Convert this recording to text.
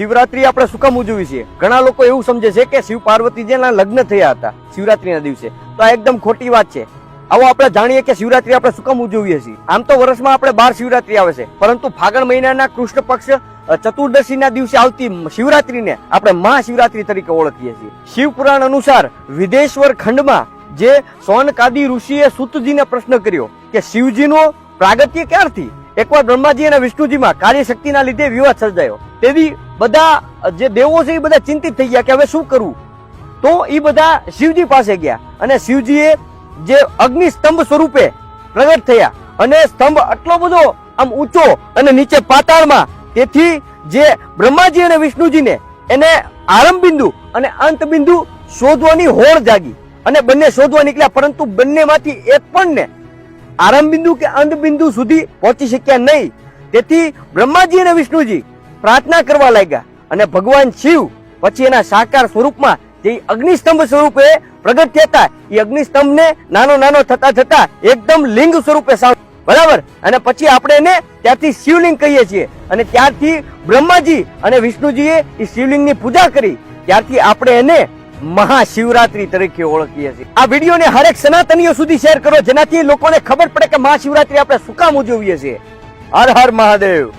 શિવરાત્રી આપણે શું કામ ઉજવી છીએ? ઘણા લોકો એવું સમજે છે કે શિવ પાર્વતીજીના લગ્ન થયા હતા શિવરાત્રીના દિવસે. તો આ એકદમ ખોટી વાત છે. આવો આપણે જાણીએ કે શિવરાત્રી આપણે શું કામ ઉજવીએ છીએ. આમ તો વર્ષમાં આપણે બાર શિવરાત્રી આવે છે. પરંતુ ફાગણ મહિનાના કૃષ્ણ પક્ષ ચતુર્દશીના દિવસે આવતી શિવરાત્રીને આપણે મહાશિવરાત્રી તરીકે ઓળખીએ છીએ. શિવપુરાણ અનુસાર વિદેશ્વર ખંડમાં જે સોનકાદી ઋષિએ સુતજીને પ્રશ્ન કર્યો કે શિવજીનો પ્રાગત્ય ક્યારથી? એકવાર બ્રહ્માજી અને વિષ્ણુજીમાં કાર્યશક્તિના લીધે વિવાદ સર્જાયો. તેથી બધા, જે દેવો છે એ બધા ચિંતિત થઈ ગયા કે હવે શું કરવું તો એ બધા શિવજી પાસે ગયા અને શિવજીએ જે અગ્નિ સ્તંભ સ્વરૂપે પ્રગટ થયા અને સ્તંભ આટલો બધો આમ ઊંચો અને નીચે પાતાળમાં, તેથી જે બ્રહ્માજી અને વિષ્ણુજીને એને આરંભ બિંદુ અને અંત બિંદુ શોધવાની હોડ જાગી અને બંને શોધવા નીકળ્યા, પરંતુ બંનેમાંથી એક પણ ને આરંભ બિંદુ કે અંત બિંદુ સુધી પહોંચી શક્યા નહીં. તેથી બ્રહ્માજી અને વિષ્ણુજી પ્રાર્થના કરવા લાગ્યા અને ભગવાન શિવ પછી એના સાકાર સ્વરૂપમાં જે અગ્નિસ્તંભ સ્વરૂપે પ્રગટ થતા એ અગ્નિસ્તંભને નાનો નાનો થતા થતા એકદમ લિંગ સ્વરૂપે સાવ બરાબર? અને પછી આપણે એને ત્યારથી શિવલિંગ કહીએ છીએ. અને ત્યારથી બ્રહ્માજી અને વિષ્ણુજીએ એ શિવલિંગની પૂજા કરી. ત્યારથી આપણે એને મહાશિવરાત્રી તરીકે ઓળખીએ છીએ. આ વિડીયોને હરેક સનાતનીઓ સુધી શેર કરો, જેનાથી લોકોને ખબર પડે કે મહાશિવરાત્રી આપણે શું કામ ઉજવીએ છીએ. હર હર મહાદેવ.